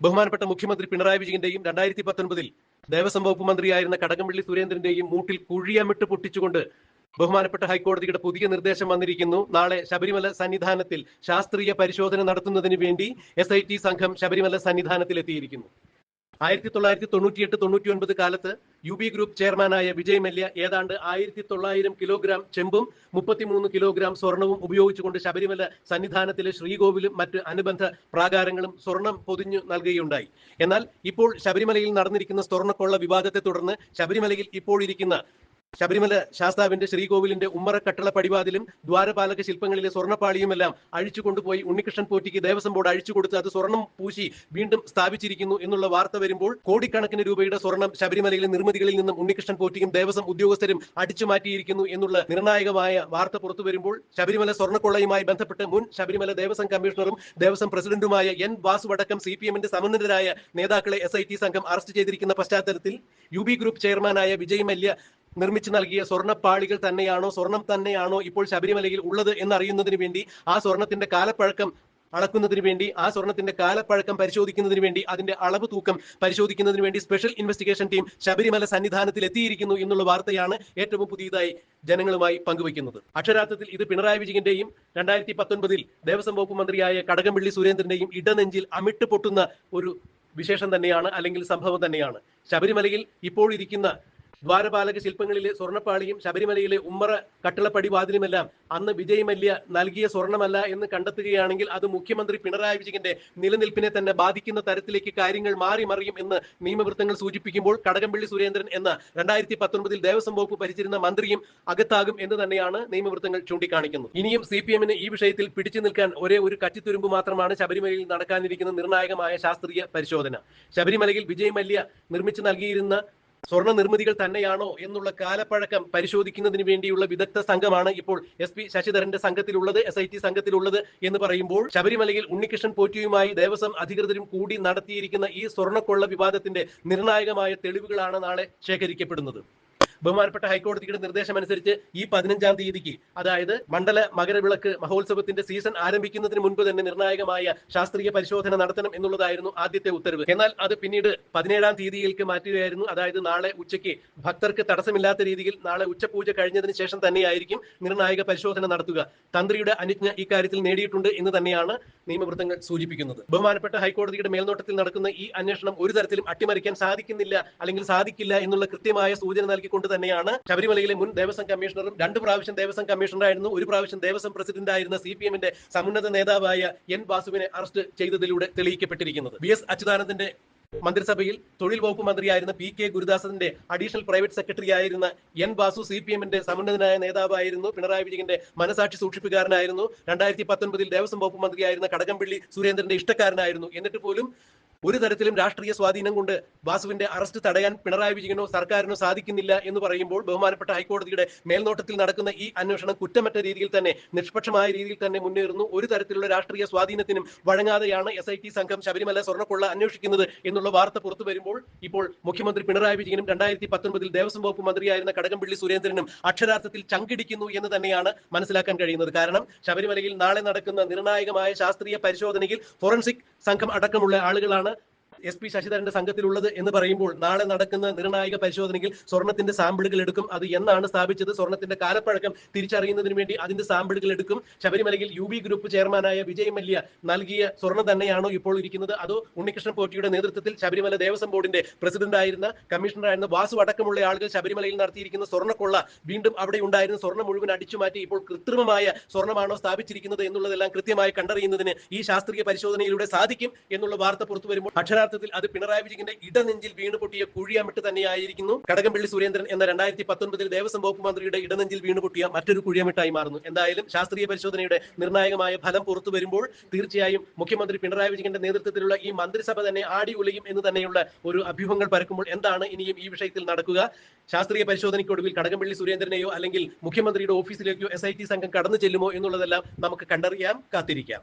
ബഹുമാനപ്പെട്ട മുഖ്യമന്ത്രി പിണറായി വിജയന്റെയും രണ്ടായിരത്തി പത്തൊൻപതിൽ ദേവസ്വം വകുപ്പ് മന്ത്രിയായിരുന്ന കടകംപള്ളി സുരേന്ദ്രന്റെയും മൂട്ടിൽ കുഴിയമിട്ട് പൊട്ടിച്ചുകൊണ്ട് ബഹുമാനപ്പെട്ട ഹൈക്കോടതിയുടെ പുതിയ നിർദ്ദേശം വന്നിരിക്കുന്നു. നാളെ ശബരിമല സന്നിധാനത്തിൽ ശാസ്ത്രീയ പരിശോധന നടത്തുന്നതിന് വേണ്ടി എസ് സംഘം ശബരിമല സന്നിധാനത്തിൽ എത്തിയിരിക്കുന്നു. ആയിരത്തി തൊള്ളായിരത്തി തൊണ്ണൂറ്റിയെട്ട് തൊണ്ണൂറ്റി ഒൻപത് കാലത്ത് യു ബി ഗ്രൂപ്പ് ചെയർമാനായ വിജയ് മല്യ ഏതാണ്ട് ആയിരത്തി തൊള്ളായിരം കിലോഗ്രാം ചെമ്പും മുപ്പത്തിമൂന്ന് കിലോഗ്രാം സ്വർണവും ഉപയോഗിച്ചുകൊണ്ട് ശബരിമല സന്നിധാനത്തിലെ ശ്രീകോവിലും മറ്റ് അനുബന്ധ പ്രാകാരങ്ങളും സ്വർണം പൊതിഞ്ഞു നൽകുകയുണ്ടായി. എന്നാൽ ഇപ്പോൾ ശബരിമലയിൽ നടന്നിരിക്കുന്ന സ്വർണക്കൊള്ള വിവാദത്തെ തുടർന്ന് ശബരിമലയിൽ ഇപ്പോൾ ഇരിക്കുന്ന ശബരിമല ശാസ്താവിന്റെ ശ്രീകോവിലിന്റെ ഉമ്മറ കട്ടള പടിവാതിലും ദ്വാരപാലക ശില്പങ്ങളിലെ സ്വർണപ്പാളിയുമെല്ലാം അഴിച്ചു കൊണ്ടുപോയി ഉണ്ണികൃഷ്ണൻ പോറ്റിക്ക് ദേവസ്വം ബോർഡ് അഴിച്ചു കൊടുത്ത് അത് സ്വർണം പൂശി വീണ്ടും സ്ഥാപിച്ചിരിക്കുന്നു എന്നുള്ള വാർത്ത വരുമ്പോൾ കോടിക്കണക്കിന് രൂപയുടെ സ്വർണം ശബരിമലയിലെ നിർമ്മിതികളിൽ നിന്നും ഉണ്ണികൃഷ്ണൻ പോറ്റിയും ദേവസ്വം ഉദ്യോഗസ്ഥരും അടിച്ചു മാറ്റിയിരിക്കുന്നു എന്നുള്ള നിർണായകമായ വാർത്ത പുറത്തു വരുമ്പോൾ ശബരിമല സ്വർണക്കൊള്ളയുമായി ബന്ധപ്പെട്ട് മുൻ ശബരിമല ദേവസ്വം കമ്മീഷണറും ദേവസ്വം പ്രസിഡന്റുമായ എൻ വാസുവടക്കം സി പി എമ്മിന്റെ സമന്വിതരായ നേതാക്കളെ എസ് ഐ ടി സംഘം അറസ്റ്റ് ചെയ്തിരിക്കുന്ന പശ്ചാത്തലത്തിൽ യു ബി ഗ്രൂപ്പ് ചെയർമാനായ വിജയ് മല്യ നിർമ്മിച്ചു നൽകിയ സ്വർണപ്പാളികൾ തന്നെയാണോ സ്വർണം തന്നെയാണോ ഇപ്പോൾ ശബരിമലയിൽ ഉള്ളത് എന്നറിയുന്നതിന് വേണ്ടി ആ സ്വർണത്തിന്റെ കാലപ്പഴക്കം അളക്കുന്നതിന് വേണ്ടി ആ സ്വർണത്തിന്റെ കാലപ്പഴക്കം പരിശോധിക്കുന്നതിന് വേണ്ടി അതിന്റെ അളവ് തൂക്കം പരിശോധിക്കുന്നതിന് വേണ്ടി സ്പെഷ്യൽ ഇൻവെസ്റ്റിഗേഷൻ ടീം ശബരിമല സന്നിധാനത്തിൽ എത്തിയിരിക്കുന്നു എന്നുള്ള വാർത്തയാണ് ഏറ്റവും പുതിയതായി ജനങ്ങളുമായി പങ്കുവയ്ക്കുന്നത്. അക്ഷരാർത്ഥത്തിൽ ഇത് പിണറായി വിജയന്റെയും രണ്ടായിരത്തി പത്തൊൻപതിൽ ദേവസ്വം വകുപ്പ് മന്ത്രിയായ കടകംപള്ളി സുരേന്ദ്രന്റെയും ഇടനെഞ്ചിൽ അമിട്ട് പൊട്ടുന്ന ഒരു വിശേഷം തന്നെയാണ് അല്ലെങ്കിൽ സംഭവം തന്നെയാണ്. ശബരിമലയിൽ ഇപ്പോൾ ഇരിക്കുന്ന ദ്വാരപാലക ശില്പങ്ങളിലെ സ്വർണപ്പാളിയും ശബരിമലയിലെ ഉമ്മറ കട്ടിളപ്പടി വാതിലുമെല്ലാം അന്ന് വിജയ് മല്യ നൽകിയ സ്വർണമല്ല എന്ന് കണ്ടെത്തുകയാണെങ്കിൽ അത് മുഖ്യമന്ത്രി പിണറായി വിജയന്റെ നിലനിൽപ്പിനെ തന്നെ ബാധിക്കുന്ന തരത്തിലേക്ക് കാര്യങ്ങൾ മാറി മറിയും എന്ന് നിയമവൃത്തങ്ങൾ സൂചിപ്പിക്കുമ്പോൾ കടകംപള്ളി സുരേന്ദ്രൻ എന്ന രണ്ടായിരത്തി പത്തൊൻപതിൽ ദേവസ്വം വകുപ്പ് ഭരിച്ചിരുന്ന മന്ത്രിയും അകത്താകും എന്ന് തന്നെയാണ് നിയമവൃത്തങ്ങൾ ചൂണ്ടിക്കാണിക്കുന്നത്. ഇനിയും സി പി എമ്മിന് ഈ വിഷയത്തിൽ പിടിച്ചു നിൽക്കാൻ ഒരേ ഒരു കച്ചിത്തുരുമ്പ് മാത്രമാണ് ശബരിമലയിൽ നടക്കാനിരിക്കുന്ന നിർണായകമായ ശാസ്ത്രീയ പരിശോധന. ശബരിമലയിൽ വിജയ് മല്യ നിർമ്മിച്ചു നൽകിയിരുന്ന സ്വർണ നിർമ്മിതികൾ തന്നെയാണോ എന്നുള്ള കാലപ്പഴക്കം പരിശോധിക്കുന്നതിന് വേണ്ടിയുള്ള വിദഗ്ധ സംഘമാണ് ഇപ്പോൾ എസ് പി ശശിധരന്റെ സംഘത്തിലുള്ളത് എസ് ഐ ടി സംഘത്തിലുള്ളത് എന്ന് പറയുമ്പോൾ ശബരിമലയിൽ ഉണ്ണികൃഷ്ണൻ പോറ്റിയുമായി ദേവസ്വം അധികൃതരും കൂടി നടത്തിയിരിക്കുന്ന ഈ സ്വർണക്കൊള്ള വിവാദത്തിന്റെ നിർണായകമായ തെളിവുകളാണ് നാളെ ശേഖരിക്കപ്പെടുന്നത്. ബഹുമാനപ്പെട്ട ഹൈക്കോടതിയുടെ നിർദ്ദേശം അനുസരിച്ച് ഈ പതിനഞ്ചാം തീയതിക്ക് അതായത് മണ്ഡല മകരവിളക്ക് മഹോത്സവത്തിന്റെ സീസൺ ആരംഭിക്കുന്നതിന് മുൻപ് തന്നെ നിർണായകമായ ശാസ്ത്രീയ പരിശോധന നടത്തണം എന്നുള്ളതായിരുന്നു ആദ്യത്തെ ഉത്തരവ്. എന്നാൽ അത് പിന്നീട് പതിനേഴാം തീയതിയിലേക്ക് മാറ്റുകയായിരുന്നു. അതായത് നാളെ ഉച്ചയ്ക്ക് ഭക്തർക്ക് തടസ്സമില്ലാത്ത രീതിയിൽ നാളെ ഉച്ചപൂജ കഴിഞ്ഞതിന് ശേഷം തന്നെയായിരിക്കും നിർണായക പരിശോധന നടത്തുക. തന്ത്രിയുടെ അനുജ്ഞ ഇക്കാര്യത്തിൽ നേടിയിട്ടുണ്ട് എന്ന് തന്നെയാണ് നിയമവൃത്തങ്ങൾ സൂചിപ്പിക്കുന്നത്. ബഹുമാനപ്പെട്ട ഹൈക്കോടതിയുടെ മേൽനോട്ടത്തിൽ നടക്കുന്ന ഈ അന്വേഷണം ഒരു തരത്തിലും അട്ടിമറിക്കാൻ സാധിക്കുന്നില്ല അല്ലെങ്കിൽ സാധിക്കില്ല എന്നുള്ള കൃത്യമായ സൂചന നൽകിക്കൊണ്ട് തന്നെയാണ് ശബരിമലയിലെ മുൻ ദേവസ്വം കമ്മീഷണറും രണ്ട് പ്രാവശ്യം ദേവസ്വം കമ്മീഷണറായിരുന്നു. ഒരു പ്രാവശ്യം ദേവസ്വം പ്രസിഡന്റ് ആയിരുന്ന സി പി എമ്മിന്റെ സമുന്നത നേതാവായ എൻ വാസുവിനെ അറസ്റ്റ് ചെയ്തതിലൂടെ തെളിയിക്കപ്പെട്ടിരിക്കുന്നത്. വി എസ് അച്യുതാനന്ദന്റെ മന്ത്രിസഭയിൽ തൊഴിൽ വകുപ്പ് മന്ത്രിയായിരുന്ന പി കെ ഗുരുദാസന്റെ അഡീഷണൽ പ്രൈവറ്റ് സെക്രട്ടറി ആയിരുന്ന എൻ വാസു സി പി എമ്മിന്റെ സമുന്നതനായ നേതാവായിരുന്നു. പിണറായി വിജയന്റെ മനസാക്ഷി സൂക്ഷിപ്പുകാരനായിരുന്നു. രണ്ടായിരത്തി പത്തൊൻപതിൽ ദേവസ്വം വകുപ്പ് മന്ത്രിയായിരുന്ന കടകംപള്ളി സുരേന്ദ്രന്റെ ഇഷ്ടക്കാരനായിരുന്നു. എന്നിട്ട് പോലും ഒരു തരത്തിലും രാഷ്ട്രീയ സ്വാധീനം കൊണ്ട് വാസുവിന്റെ അറസ്റ്റ് തടയാൻ പിണറായി വിജയനോ സർക്കാരിനോ സാധിക്കുന്നില്ല എന്ന് പറയുമ്പോൾ ബഹുമാനപ്പെട്ട ഹൈക്കോടതിയുടെ മേൽനോട്ടത്തിൽ നടക്കുന്ന ഈ അന്വേഷണം കുറ്റമറ്റ രീതിയിൽ തന്നെ നിഷ്പക്ഷമായ രീതിയിൽ തന്നെ മുന്നേറുന്നു. ഒരു തരത്തിലുള്ള രാഷ്ട്രീയ സ്വാധീനത്തിനും വഴങ്ങാതെയാണ് എസ് ഐ ടി സംഘം ശബരിമല സ്വർണക്കൊള്ള അന്വേഷിക്കുന്നത് എന്നുള്ള വാർത്ത പുറത്തു വരുമ്പോൾ ഇപ്പോൾ മുഖ്യമന്ത്രി പിണറായി വിജയനും രണ്ടായിരത്തി പത്തൊൻപതിൽ ദേവസ്വം വകുപ്പ് മന്ത്രിയായിരുന്ന കടകംപള്ളി സുരേന്ദ്രനും അക്ഷരാർത്ഥത്തിൽ ചങ്കിടിക്കുന്നു എന്ന് തന്നെയാണ് മനസ്സിലാക്കാൻ കഴിയുന്നത്. കാരണം ശബരിമലയിൽ നാളെ നടക്കുന്ന നിർണായകമായ ശാസ്ത്രീയ പരിശോധനയിൽ ഫോറൻസിക് സംഘം അടക്കമുള്ള ആളുകളാണ് എസ് പി ശശിധരന്റെ സംഘത്തിലുള്ളത് എന്ന് പറയുമ്പോൾ നാളെ നടക്കുന്ന നിർണായക പരിശോധനയിൽ സ്വർണത്തിന്റെ സാമ്പിളുകൾ എടുക്കും. അത് എന്നാണ് സ്ഥാപിച്ചത്? സ്വർണത്തിന്റെ കാലപ്പഴക്കം തിരിച്ചറിയുന്നതിന് വേണ്ടി അതിന്റെ സാമ്പിളുകൾ എടുക്കും. ശബരിമലയിൽ യു ബി ഗ്രൂപ്പ് ചെയർമാനായ വിജയ് മല്യ നൽകിയ സ്വർണം തന്നെയാണോ ഇപ്പോൾ ഇരിക്കുന്നത്? അതോ ഉണ്ണികൃഷ്ണൻ പോറ്റിയുടെ നേതൃത്വത്തിൽ ശബരിമല ദേവസ്വം ബോർഡിന്റെ പ്രസിഡന്റ് ആയിരുന്ന കമ്മീഷണറായിരുന്ന വാസു അടക്കമുള്ള ആളുകൾ ശബരിമലയിൽ നടത്തിയിരിക്കുന്ന സ്വർണക്കൊള്ള വീണ്ടും അവിടെ ഉണ്ടായിരുന്ന സ്വർണം മുഴുവൻ അടിച്ചുമാറ്റി ഇപ്പോൾ കൃത്രിമമായ സ്വർണമാണോ സ്ഥാപിച്ചിരിക്കുന്നത് എന്നുള്ളതെല്ലാം കൃത്യമായി കണ്ടറിയുന്നതിന് ഈ ശാസ്ത്രീയ പരിശോധനയിലൂടെ സാധിക്കും എന്നുള്ള വാർത്ത പുറത്തു വരുമ്പോൾ അക്ഷരാർത്ഥത്തിൽ അത് പിണറായി വിജയന്റെ ഇടനെഞ്ചിൽ വീണ് പൊട്ടിയ കുഴിയമിട്ട് തന്നെയായിരിക്കുന്നു. കടകംപള്ളി സുരേന്ദ്രൻ എന്ന രണ്ടായിരത്തി പത്തൊൻപതിൽ ദേവസ്വം വകുപ്പ് മന്ത്രിയുടെ ഇടനെഞ്ചിൽ വീണ് പൊട്ടിയ മറ്റൊരു കുഴിയമിട്ടായി മാറുന്നു. എന്തായാലും ശാസ്ത്രീയ പരിശോധനയുടെ നിർണായകമായ ഫലം പുറത്തു വരുമ്പോൾ തീർച്ചയായും മുഖ്യമന്ത്രി പിണറായി വിജയന്റെ നേതൃത്വത്തിലുള്ള ഈ മന്ത്രിസഭ തന്നെ ആടി ഉലയും എന്ന് തന്നെയുള്ള ഒരു അഭ്യൂഹങ്ങൾ പരക്കുമ്പോൾ എന്താണ് ഇനിയും ഈ വിഷയത്തിൽ നടക്കുക? ശാസ്ത്രീയ പരിശോധനയ്ക്കൊടുവിൽ കടകംപള്ളി സുരേന്ദ്രനെയോ അല്ലെങ്കിൽ മുഖ്യമന്ത്രിയുടെ ഓഫീസിലേക്കോ എസ് സംഘം കടന്നു ചെല്ലുമോ എന്നുള്ളതെല്ലാം നമുക്ക് കണ്ടറിയാം കാത്തിരിക്കാം.